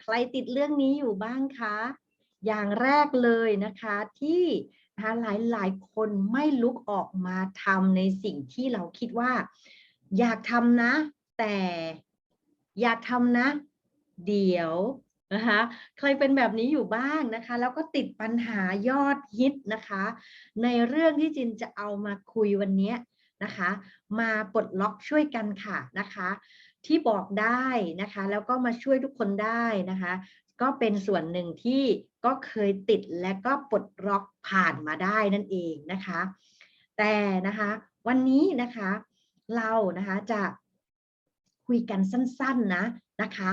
ใครติดเรื่องนี้อยู่บ้างคะ อย่างแรกเลยนะคะที่นะคะหลายหลายๆคนไม่ลุกออกมาทำในสิ่งที่เราคิดว่า อยากทำนะ แต่อยากทำนะ เดี๋ยวนะคะเคยเป็นแบบนี้อยู่บ้างนะคะ แล้วก็ติดปัญหายอดฮิตนะคะ ในเรื่องที่จินจะเอามาคุยวันนี้นะคะ มาปลดล็อกช่วยกันค่ะนะคะ ที่บอกได้นะคะ แล้วก็มาช่วยทุกคนได้นะคะ ก็เป็นส่วนหนึ่งที่ก็เคยติดและก็ปลดล็อกผ่านมาได้นั่นเองนะคะ แต่นะคะวันนี้นะคะเรานะคะจะคุยกันสั้นๆนะนะคะ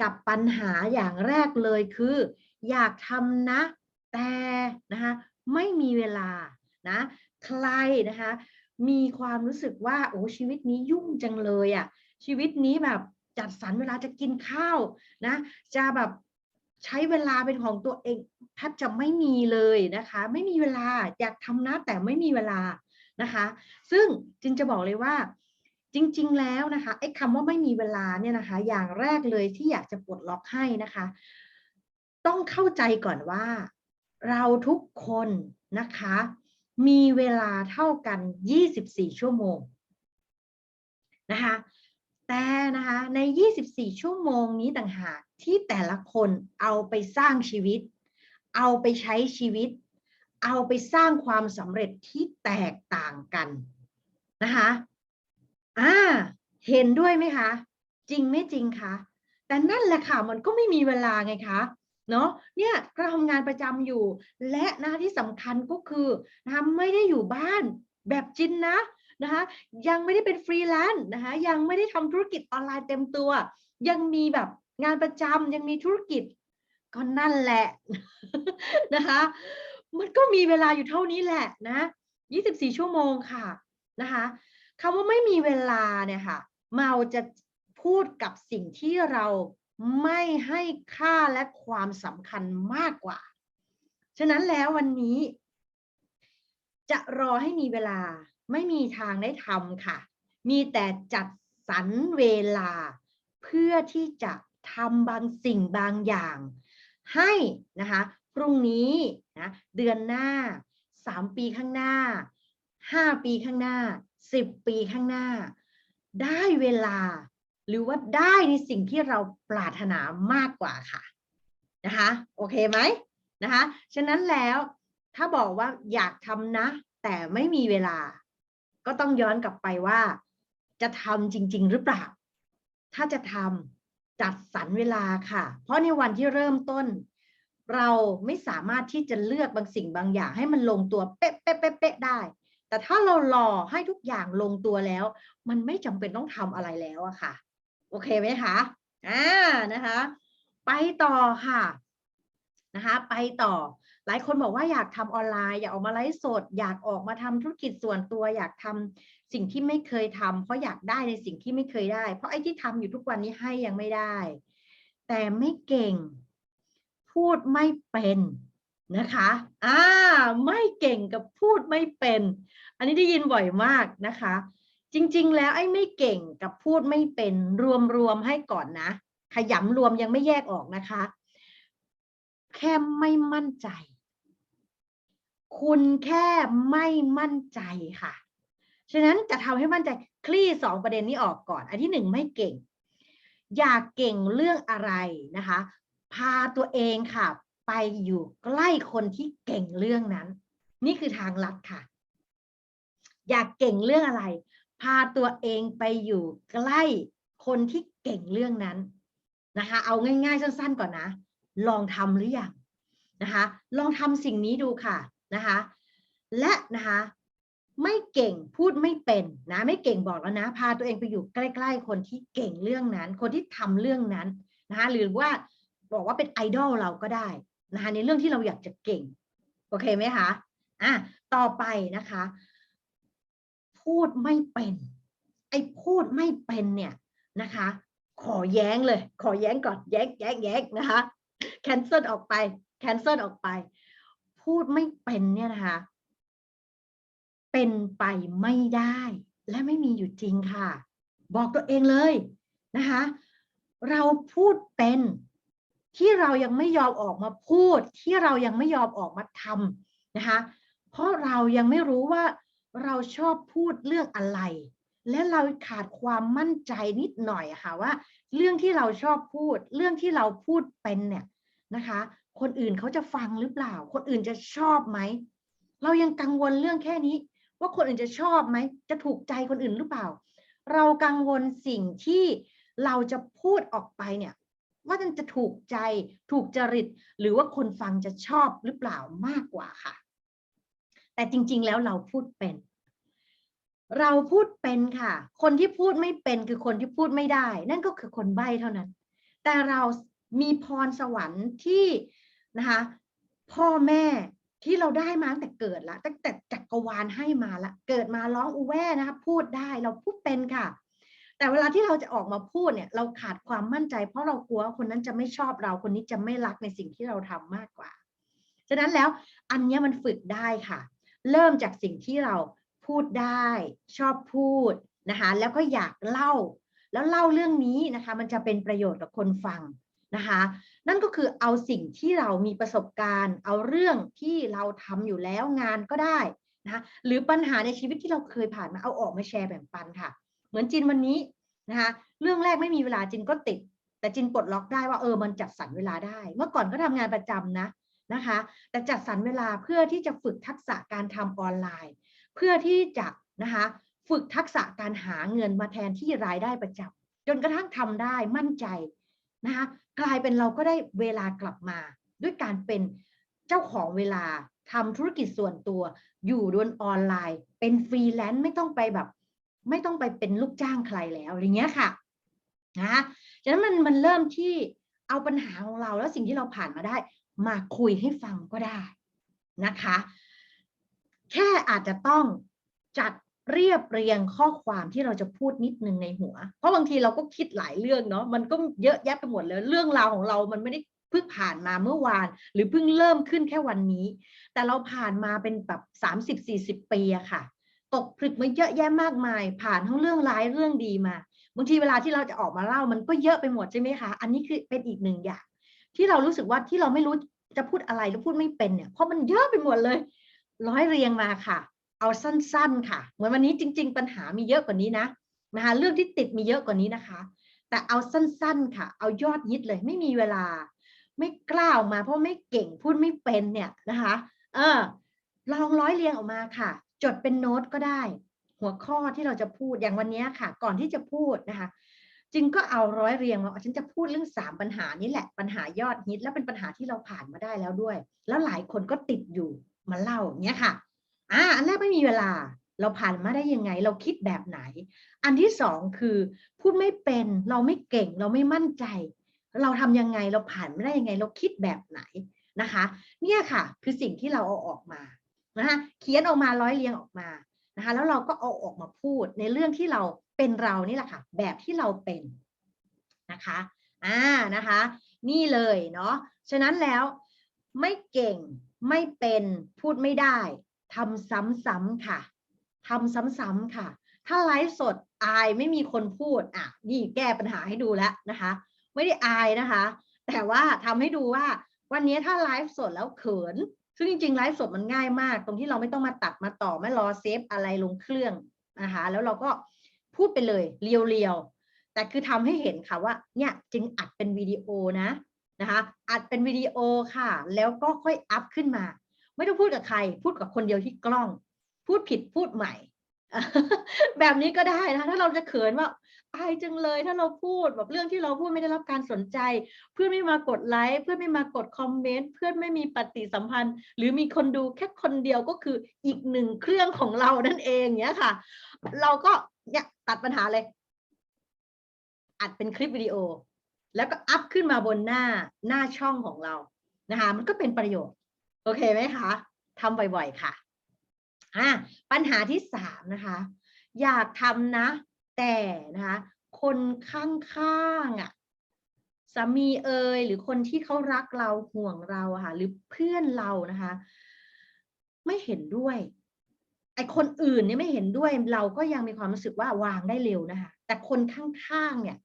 กับปัญหาอย่างแรกเลยคือ อยากทำนะ แต่นะคะไม่มีเวลานะใครนะคะมีความรู้สึกว่าโอ้ชีวิตนี้ยุ่งจังเลยอะ่ะ ชีวิตนี้แบบจัดสรรเวลาจะกินข้าวนะ จะแบบใช้เวลาเป็นของตัวเองแทบจะไม่มีเลยนะคะ ไม่มีเวลาอยากทำนะแต่ไม่มีเวลานะคะ ซึ่งจินจะบอกเลยว่าจริง ๆ แล้วนะคะไอ้คำว่าไม่มีเวลาเนี่ยนะคะ อย่างแรกเลยที่อยากจะปลดล็อกให้นะคะ ต้องเข้าใจก่อนว่า เราทุกคนนะคะ มีเวลาเท่ากัน 24 ชั่วโมงนะคะ แต่นะคะใน 24 ชั่วโมงนี้ต่างหากที่แต่ละคนเอาไปสร้างชีวิต เอาไปใช้ชีวิต เอาไปสร้างความสำเร็จที่แตกต่างกันนะคะอ่าเห็นด้วยไหมคะ จริงไม่จริงคะแต่นั่นแหละค่ะมันก็ไม่มีเวลาไงคะเนาะเนี่ยเราทำงานประจำอยู่ และนะที่สำคัญก็คือนะคะไม่ได้อยู่บ้านแบบจินนะ นะคะยังไม่ได้เป็นฟรีแลนซ์นะคะยังไม่ได้ทำธุรกิจออนไลน์เต็มตัว ยังมีแบบงานประจำยังมีธุรกิจก็นั่นแหละนะคะมันก็มีเวลาอยู่เท่านี้แหละนะ 24 ชั่วโมงค่ะนะคะคำว่าไม่มีเวลาเนี่ยค่ะเมาจะพูดกับสิ่งที่เราไม่ให้ค่าและความสำคัญมากกว่า ฉะนั้นแล้ววันนี้ จะรอให้มีเวลา ไม่มีทางได้ทำค่ะ มีแต่จัดสรรเวลา เพื่อที่จะทำบางสิ่งบางอย่าง ให้นะคะพรุ่งนี้นะเดือนหน้าสามปีข้างหน้าห้าปีข้างหน้าสิบปีข้างหน้า ได้เวลา หรือว่าได้ในสิ่งที่เราปรารถนามากกว่าค่ะนะคะโอเคไหมนะคะฉะนั้นแล้วถ้าบอกว่าอยากทำนะ แต่ไม่มีเวลา ก็ต้องย้อนกลับไปว่า จะทำจริง ๆ หรือเปล่า ถ้าจะทำจัดสรรเวลาค่ะ เพราะในวันที่เริ่มต้น เราไม่สามารถที่จะเลือกบางสิ่งบางอย่างให้มันลงตัวเป๊ะเป๊ะเป๊ะเป๊ะได้ แต่ถ้าเรารอให้ทุกอย่างลงตัวแล้ว มันไม่จำเป็นต้องทำอะไรแล้วอะค่ะ โอเคไหมคะอ่านะคะ ไปต่อค่ะนะคะ ไปต่อ ลายคนบอกว่าอยากทำออนไลน์ อยากออกมาไลฟ์สด อยากออกมาทำธุรกิจส่วนตัว อยากทำสิ่งที่ไม่เคยทำเพราะอยากได้ในสิ่งที่ไม่เคยได้ เพราะไอ้ที่ทำอยู่ทุกวันนี้ให้ยังไม่ได้ แต่ไม่เก่ง พูดไม่เป็นนะคะ อ่า ไม่เก่งกับพูดไม่เป็น อันนี้ได้ยินบ่อยมากนะคะ จริง ๆ แล้วไอ้ไม่เก่งกับพูดไม่เป็น รวมๆให้ก่อนนะ ขยำรวมยังไม่แยกออกนะคะ แค่ไม่มั่นใจ คุณแค่ไม่มั่นใจค่ะ ฉะนั้นจะทำให้มั่นใจคลี่สองประเด็นนี้ออกก่อน อันที่หนึ่งไม่เก่ง อยากเก่งเรื่องอะไรนะคะ พาตัวเองค่ะ ไปอยู่ใกล้คนที่เก่งเรื่องนั้น นี่คือทางลัดค่ะ อยากเก่งเรื่องอะไร พาตัวเองไปอยู่ใกล้คนที่เก่งเรื่องนั้นนะคะ เอาง่ายๆสั้น ๆก่อนนะ ลองทำหรือยังนะคะ ลองทำสิ่งนี้ดูค่ะ นะคะและนะคะไม่เก่งพูดไม่เป็นนะไม่เก่งบอกแล้วนะ พาตัวเองไปอยู่ใกล้ๆ คนที่เก่งเรื่องนั้น คนที่ทำเรื่องนั้นนะคะหรือว่าบอกว่าเป็นไอดอลเราก็ได้นะคะในเรื่องที่เราอยากจะเก่งโอเคไหมคะอะต่อไปนะคะ พูดไม่เป็น ไอ้พูดไม่เป็นเนี่ยนะคะ ขอแย้งเลย ขอแย้งก่อนแย้งแย้งแย้งนะคะแคนเซิลออกไปแคนเซิลออกไป พูดไม่เป็นเนี่ยนะคะ เป็นไปไม่ได้ และไม่มีอยู่จริงค่ะ บอกตัวเองเลยนะคะ เราพูดเป็น ที่เรายังไม่ยอมออกมาพูด ที่เรายังไม่ยอมออกมาทำนะคะ เพราะเรายังไม่รู้ว่าเราชอบพูดเรื่องอะไร และเราขาดความมั่นใจนิดหน่อยะค่ะว่า เรื่องที่เราชอบพูด เรื่องที่เราพูดเป็นเนี่ยนะคะ คนอื่นเขาจะฟังหรือเปล่า คนอื่นจะชอบไหม เรายังกังวลเรื่องแค่นี้ ว่าคนอื่นจะชอบไหม จะถูกใจคนอื่นหรือเปล่า เรากังวลสิ่งที่เราจะพูดออกไปเนี่ย ว่ามันจะถูกใจ ถูกจริต หรือว่าคนฟังจะชอบหรือเปล่ามากกว่าค่ะ แต่จริง ๆ แล้วเราพูดเป็น เราพูดเป็นค่ะ คนที่พูดไม่เป็นคือคนที่พูดไม่ได้ นั่นก็คือคนใบ้เท่านั้น แต่เรา มีพรสวรรค์ที่นะคะพ่อแม่ที่เราได้มาตั้งแต่เกิดละตั้งแต่จักรวาลให้มาละเกิดมาร้องอูแว่นะคะพูดได้เราพูดเป็นค่ะ แต่เวลาที่เราจะออกมาพูดเนี่ยเราขาดความมั่นใจ เพราะเรากลัวคนนั้นจะไม่ชอบเราคนนี้จะไม่รักในสิ่งที่เราทำมากกว่าฉะนั้นแล้วอันเนี้ยมันฝึกได้ค่ะ เริ่มจากสิ่งที่เราพูดได้ ชอบพูดนะคะแล้วก็อยากเล่า แล้วเล่าเรื่องนี้นะคะ มันจะเป็นประโยชน์กับคนฟัง นะคะ นั่นก็คือเอาสิ่งที่เรามีประสบการณ์ เอาเรื่องที่เราทำอยู่แล้วงานก็ได้นะคะหรือปัญหาในชีวิตที่เราเคยผ่านมาเอาออกมาแชร์แบ่งปันค่ะ เหมือนจินวันนี้นะคะเรื่องแรกไม่มีเวลาจินก็ติด แต่จินปลดล็อกได้ว่าเออมันจัดสรรเวลาได้ เมื่อก่อนก็ทำงานประจำนะนะคะ แต่จัดสรรเวลาเพื่อที่จะฝึกทักษะการทำออนไลน์ เพื่อที่จะนะคะฝึกทักษะการหาเงินมาแทนที่รายได้ประจำจนกระทั่งทำได้มั่นใจนะคะกลายเป็นเราก็ได้เวลากลับมา ด้วยการเป็นเจ้าของเวลาทำธุรกิจส่วนตัว อยู่บนออนไลน์ เป็นฟรีแลนซ์ไม่ต้องไปแบบ ไม่ต้องไปเป็นลูกจ้างใครแล้วอย่างเงี้ยค่ะนะฉะนั้นมันมันเริ่มที่เอาปัญหาของเราแล้วสิ่งที่เราผ่านมาได้ มาคุยให้ฟังก็ได้นะคะ แค่อาจจะต้องจัด เรียบเรียงข้อความที่เราจะพูดนิดนึงในหัว เพราะบางทีเราก็คิดหลายเรื่องเนาะมันก็เยอะแยะไปหมดเลยเรื่องราวของเรามันไม่ได้เพิ่งผ่านมาเมื่อวาน หรือเพิ่งเริ่มขึ้นแค่วันนี้ แต่เราผ่านมาเป็นแบบสามสิบสี่สิบปีอะค่ะ ตกผลึกมาเยอะแยะมากมาย ผ่านทั้งเรื่องร้ายเรื่องดีมาบางทีเวลาที่เราจะออกมาเล่ามันก็เยอะไปหมดใช่ไหมคะ อันนี้คือเป็นอีกหนึ่งอย่าง ที่เรารู้สึกว่าที่เราไม่รู้จะพูดอะไรแล้วพูดไม่เป็นเนี่ยเพราะมันเยอะไปหมดเลย ร้อยเรียงมาค่ะ เอาสั้น ๆ ค่ะ เหมือนวันนี้จริง ๆ ปัญหามีเยอะกว่านี้นะนะคะเรื่องที่ติดมีเยอะกว่านี้นะคะ แต่เอาสั้น ๆ ค่ะ เอายอดยิดเลยไม่มีเวลา ไม่กล้าออกมาเพราะไม่เก่งพูดไม่เป็นเนี่ยนะคะ เออ ลองร้อยเรียงออกมาค่ะ จดเป็นโน้ตก็ได้ หัวข้อที่เราจะพูดอย่างวันนี้ค่ะ ก่อนที่จะพูดนะคะ จึงก็เอาร้อยเรียงว่าฉันจะพูดเรื่องสามปัญหานี้แหละปัญหายอดฮิตและเป็นปัญหาที่เราผ่านมาได้แล้วด้วย แล้วหลายคนก็ติดอยู่มาเล่าอย่างเนี้ยค่ะ อ่าอันแรกไม่มีเวลา เราผ่านมาได้ยังไง เราคิดแบบไหน อันที่สองคือพูดไม่เป็นเราไม่เก่งเราไม่มั่นใจ เราทำยังไงเราผ่านไม่ได้ยังไง เราคิดแบบไหนนะคะ เนี่ยค่ะคือสิ่งที่เราเอาออกมานะคะเขียนออกมาร้อยเรียงออกมานะคะแล้วเราก็เอาออกมาพูดในเรื่องที่เราเป็นเรานี่แหละค่ะแบบที่เราเป็นนะคะอ่านะคะ นี่เลยเนาะฉะนั้นแล้วไม่เก่งไม่เป็นพูดไม่ได้ ทำซ้ำๆค่ะทำซ้ำๆค่ะ ถ้าไลฟ์สดอายไม่มีคนพูดอะนี่แก้ปัญหาให้ดูแล้วนะคะ ไม่ได้อายนะคะ แต่ว่าทำให้ดูว่าวันนี้ถ้าไลฟ์สดแล้วเขิน ซึ่งจริงๆไลฟ์สดมันง่ายมาก ตรงที่เราไม่ต้องมาตัดมาต่อไม่รอเซฟอะไรลงเครื่องนะคะแล้วเราก็พูดไปเลยเรียวๆ แต่คือทำให้เห็นค่ะว่าเนี่ยจึงอัดเป็นวิดีโอนะนะคะอัดเป็นวิดีโอค่ะ แล้วก็ค่อยอัพขึ้นมา ไม่ต้องพูดกับใคร พูดกับคนเดียวที่กล้อง พูดผิดพูดใหม่ แบบนี้ก็ได้นะถ้าเราจะเขินว่าอายจังเลยถ้าเราพูดแบบเรื่องที่เราพูดไม่ได้รับการสนใจ เพื่อนไม่มากดไลค์เพื่อนไม่มากดคอมเมนต์เพื่อนไม่มีปฏิสัมพันธ์ หรือมีคนดูแค่คนเดียวก็คืออีกหนึ่งเครื่องของเรานั่นเองเนี้ยค่ะ เราก็เนี่ยตัดปัญหาเลย อัดเป็นคลิปวิดีโอ แล้วก็อัพขึ้นมาบนหน้าหน้าช่องของเรานะคะมันก็เป็นประโยชน์ เคไหมคะทำบ่อยๆค่ะอะปัญหาที่สามนะคะ อยากทำนะ แต่นะคะคนข้างๆอะสามีเอ่ยหรือคนที่เขารักเราห่วงเราค่ะ หรือเพื่อนเรานะคะ ไม่เห็นด้วยไอคนอื่นเนี่ยไม่เห็นด้วยเราก็ยังมีความรู้สึกว่าวางได้เร็วนะคะ แต่คนข้างๆเนี่ย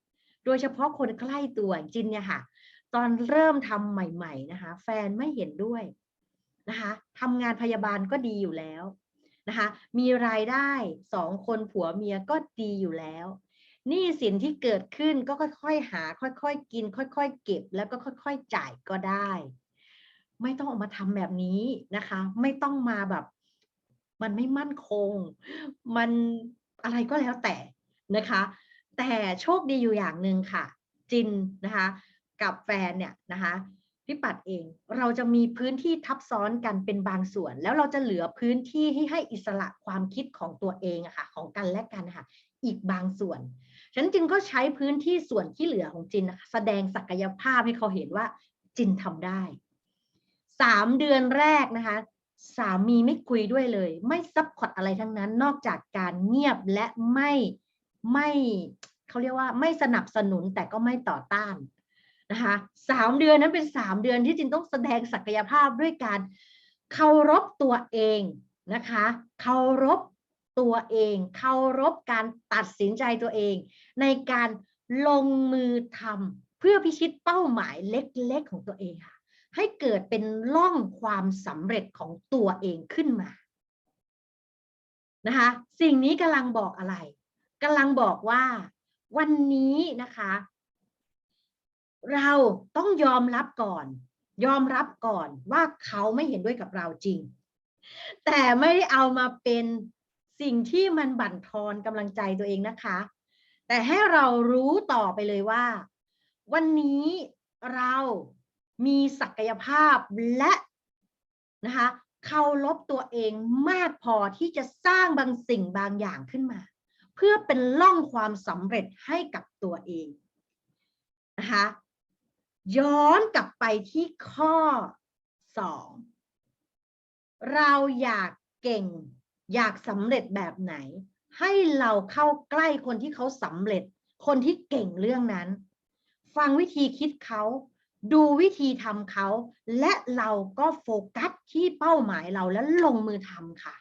โดยเฉพาะคนใกล้ตัวจินเนี่ยค่ะ ตอนเริ่มทำใหม่ ๆนะคะ แฟนไม่เห็นด้วย นะคะทำงานพยาบาลก็ดีอยู่แล้วนะคะมีรายได้สองคนผัวเมียก็ดีอยู่แล้วหนี้สินที่เกิดขึ้นก็ค่อยๆหา ค่อยๆกิน ค่อยๆเก็บ แล้วก็ค่อยๆจ่ายก็ได้ ไม่ต้องออกมาทำแบบนี้นะคะ ไม่ต้องมาแบบ มันไม่มั่นคง มันอะไรก็แล้วแต่นะคะ แต่โชคดีอยู่อย่างหนึ่งค่ะ จินนะคะ กับแฟนเนี่ยนะคะ พี่ปัดเอง เราจะมีพื้นที่ทับซ้อนกันเป็นบางส่วน แล้วเราจะเหลือพื้นที่ให้ให้อิสระความคิดของตัวเองอะค่ะของกันและกันค่ะอีกบางส่วนฉันจินก็ใช้พื้นที่ส่วนที่เหลือของจินนะคะแสดงศักยภาพให้เขาเห็นว่าจินทำได้สามเดือนแรกนะคะสามีไม่คุยด้วยเลย ไม่ซับพอร์ตอะไรทั้งนั้น นอกจากการเงียบและไม่ไม่เขาเรียกว่าไม่สนับสนุนแต่ก็ไม่ต่อต้าน นะคะสามเดือนนั้นเป็นสามเดือนที่จินต้องแสดงศักยภาพด้วยการเคารพตัวเองนะคะเคารพตัวเองเคารพการตัดสินใจตัวเอง ในการลงมือทำเพื่อพิชิตเป้าหมายเล็กๆของตัวเองค่ะ ให้เกิดเป็นล่องความสำเร็จของตัวเองขึ้นมานะคะ สิ่งนี้กำลังบอกอะไรกำลังบอกว่าวันนี้นะคะ เราต้องยอมรับก่อน ยอมรับก่อนว่าเขาไม่เห็นด้วยกับเราจริง แต่ไม่ได้เอามาเป็นสิ่งที่มันบั่นทอนกำลังใจตัวเองนะคะ แต่ให้เรารู้ต่อไปเลยว่า วันนี้เรามีศักยภาพและนะคะเคารพตัวเองมากพอที่จะสร้างบางสิ่งบางอย่างขึ้นมา เพื่อเป็นล่องความสำเร็จให้กับตัวเองนะคะ ย้อนกลับไปที่ข้อสองเราอยากเก่ง อยากสำเร็จแบบไหน ให้เราเข้าใกล้คนที่เขาสำเร็จ คนที่เก่งเรื่องนั้น ฟังวิธีคิดเขาดูวิธีทำเขา และเราก็โฟกัสที่เป้าหมายเราแล้วลงมือทำค่ะ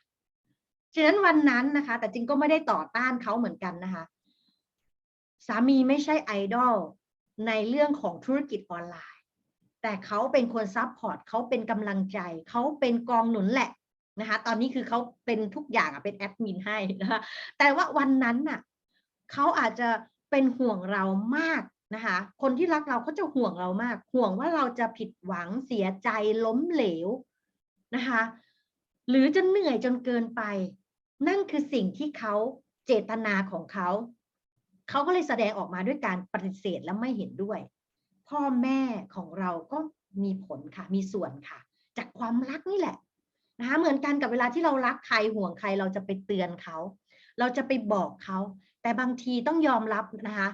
ฉะนั้นวันนั้นนะคะ แต่จริงก็ไม่ได้ต่อต้านเขาเหมือนกันนะคะ สามีไม่ใช่ไอดอล ในเรื่องของธุรกิจออนไลน์ แต่เขาเป็นคนซัพพอร์ตเขาเป็นกำลังใจ เขาเป็นกองหนุนแหละนะคะตอนนี้คือเขาเป็นทุกอย่างอะเป็นแอดมินให้นะคะแต่ว่าวันนั้นน่ะเขาอาจจะเป็นห่วงเรามากนะคะคนที่รักเราเขาจะห่วงเรามาก ห่วงว่าเราจะผิดหวังเสียใจล้มเหลวนะคะหรือจะเหนื่อยจนเกินไป นั่นคือสิ่งที่เขาเจตนาของเขา เขาก็เลยแสดงออกมาด้วยการปฏิเสธและไม่เห็นด้วย พ่อแม่ของเราก็มีผลค่ะ มีส่วนค่ะ จากความรักนี่แหละนะคะเหมือนกันกับเวลาที่เรารักใครห่วงใครเราจะไปเตือนเขา เราจะไปบอกเขา แต่บางทีต้องยอมรับนะคะ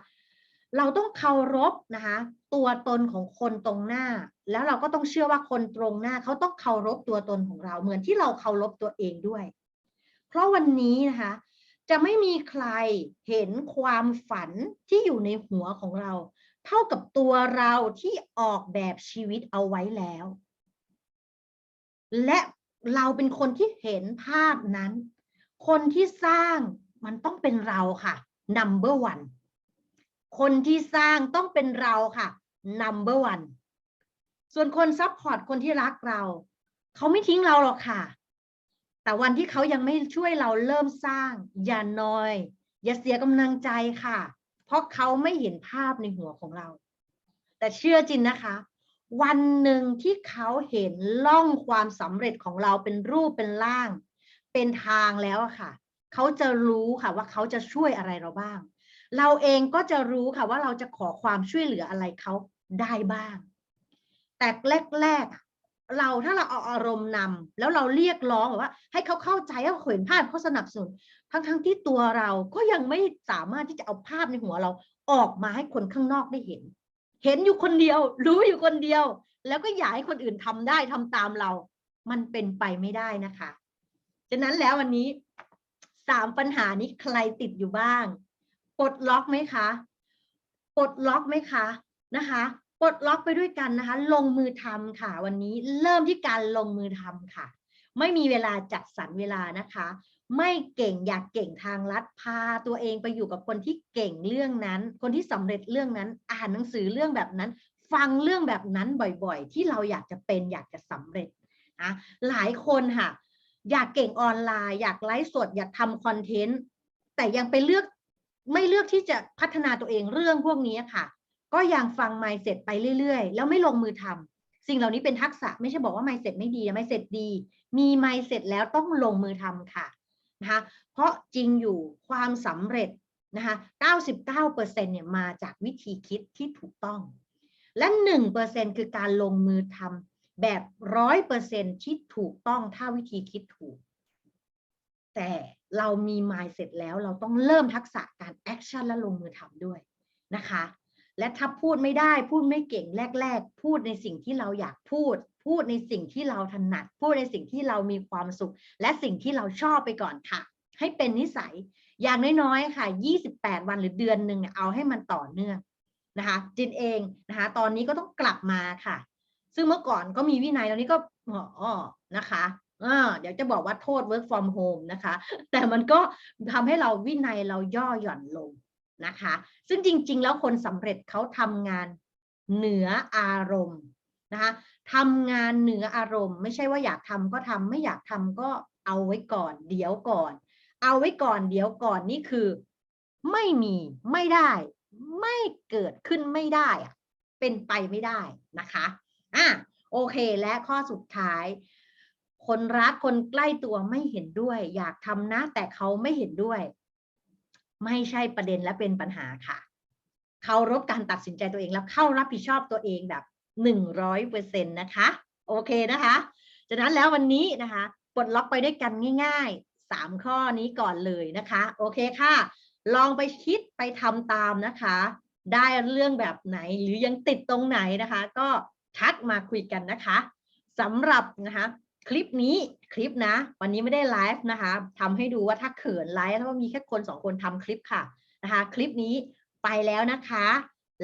เราต้องเคารพนะคะ ตัวตนของคนตรงหน้า แล้วเราก็ต้องเชื่อว่าคนตรงหน้าเขาต้องเคารพตัวตนของเรา เหมือนที่เราเคารพตัวเองด้วย เพราะวันนี้นะคะ จะไม่มีใครเห็นความฝันที่อยู่ในหัวของเรา เท่ากับตัวเราที่ออกแบบชีวิตเอาไว้แล้ว และเราเป็นคนที่เห็นภาพนั้น คนที่สร้างมันต้องเป็นเราค่ะ number one คนที่สร้างต้องเป็นเราค่ะ number one ส่วนคนซัพพอร์ตคนที่รักเรา เขาไม่ทิ้งเราหรอกค่ะ แต่วันที่เขายังไม่ช่วยเราเริ่มสร้าง อย่านอย อย่าเสียกำลังใจค่ะ เพราะเขาไม่เห็นภาพในหัวของเรา แต่เชื่อจริงนะคะ วันหนึ่งที่เขาเห็นล่องความสำเร็จของเราเป็นรูปเป็นร่าง เป็นทางแล้วค่ะ เขาจะรู้ค่ะว่าเขาจะช่วยอะไรเราบ้าง เราเองก็จะรู้ค่ะว่าเราจะขอความช่วยเหลืออะไรเขาได้บ้าง แต่แรกๆ เราถ้าเราเอาอารมณ์นำแล้วเราเรียกร้องแบบว่า ให้เขาเข้าใจว่าเห็นภาพเขาสนับสนุนทั้งๆทที่ตัวเราก็ยังไม่สามารถที่จะเอาภาพในหัวเราออกมาให้คนข้างนอกได้เห็น เห็นอยู่คนเดียว รู้อยู่คนเดียว แล้วก็อยากให้คนอื่นทำได้ทำตามเรา มันเป็นไปไม่ได้นะคะฉะนั้นแล้ววันนี้สามปัญหานี้ใครติดอยู่บ้างปลดล็อกไหมคะปลดล็อกไหมคะนะคะ ปลดล็อกไปด้วยกันนะคะ ลงมือทำค่ะ วันนี้เริ่มที่การลงมือทำค่ะ ไม่มีเวลาจัดสรรเวลานะคะ ไม่เก่งอยากเก่งทางลัดพาตัวเองไปอยู่กับคนที่เก่งเรื่องนั้น คนที่สำเร็จเรื่องนั้น อ่านหนังสือเรื่องแบบนั้น ฟังเรื่องแบบนั้นบ่อยๆ ที่เราอยากจะเป็นอยากจะสำเร็จนะหลายคนค่ะ อยากเก่งออนไลน์ อยากไลฟ์สด อยากทำคอนเทนต์แต่ยังไปเลือกไม่เลือกที่จะพัฒนาตัวเองเรื่องพวกนี้ค่ะ ก็ยังฟัง mindset ไปเรื่อยๆ แล้วไม่ลงมือทำสิ่งเหล่านี้เป็นทักษะไม่ใช่บอกว่า mindset ไม่ดีนะ mindset ดี มี mindset แล้วต้องลงมือทำค่ะนะคะเพราะจริงอยู่ความสำเร็จนะคะ99%เนี่ยมาจากวิธีคิดที่ถูกต้อง และ 1%คือการลงมือทำแบบ 100%ที่ถูกต้องถ้าวิธีคิดถูก แต่เรามี mindset แล้วเราต้องเริ่มทักษะการ action และลงมือทำด้วยนะคะ และถ้าพูดไม่ได้พูดไม่เก่งแรก ๆ พูดในสิ่งที่เราอยากพูด พูดในสิ่งที่เราถนัด พูดในสิ่งที่เรามีความสุข และสิ่งที่เราชอบไปก่อนค่ะ ให้เป็นนิสัยอย่างน้อยๆค่ะ 28 วันหรือเดือนหนึ่งเนี่ยเอาให้มันต่อเนื่องนะคะ จินเองนะคะ ตอนนี้ก็ต้องกลับมาค่ะ ซึ่งเมื่อก่อนก็มีวินัยตอนนี้ก็อ๋อนะคะเออเดี๋ยวจะบอกว่าโทษ work from home นะคะ แต่มันก็ทำให้เราวินัยเราย่อหย่อนลง นะคะ ซึ่งจริง ๆ แล้วคนสำเร็จเขาทำงานเหนืออารมณ์นะคะทำงานเหนืออารมณ์ ไม่ใช่ว่าอยากทำก็ทำไม่อยากทำก็เอาไว้ก่อน เดี๋ยวก่อน เอาไว้ก่อนเดี๋ยวก่อนนี่คือ ไม่มีไม่ได้ ไม่เกิดขึ้นไม่ได้อะเป็นไปไม่ได้นะคะอะโอเคและข้อสุดท้าย คนรักคนใกล้ตัวไม่เห็นด้วย อยากทำนะแต่เขาไม่เห็นด้วย ไม่ใช่ประเด็นและเป็นปัญหาค่ะเคารพการตัดสินใจตัวเองแล้วเข้ารับผิดชอบตัวเองแบบหนึ่งร้อยเปอร์เซ็นต์นะคะ โอเคนะคะจากนั้นแล้ววันนี้นะคะปลดล็อกไปด้วยกันง่ายๆสามข้อนี้ก่อนเลยนะคะ โอเคค่ะ ลองไปคิดไปทำตามนะคะ ได้เรื่องแบบไหนหรือยังติดตรงไหนนะคะ ก็ทักมาคุยกันนะคะสำหรับนะคะ คลิปนี้คลิปนะ วันนี้ไม่ได้ไลฟ์นะคะทำให้ดูว่าถ้าเขินไลฟ์แล้วว่ามีแค่คนสองคนทำคลิปค่ะนะคะ คลิปนี้ไปแล้วนะคะ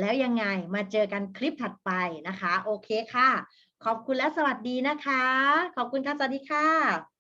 แล้วยังไงมาเจอกันคลิปถัดไปนะคะ โอเคค่ะ ขอบคุณและสวัสดีนะคะ ขอบคุณค่ะ สวัสดีค่ะ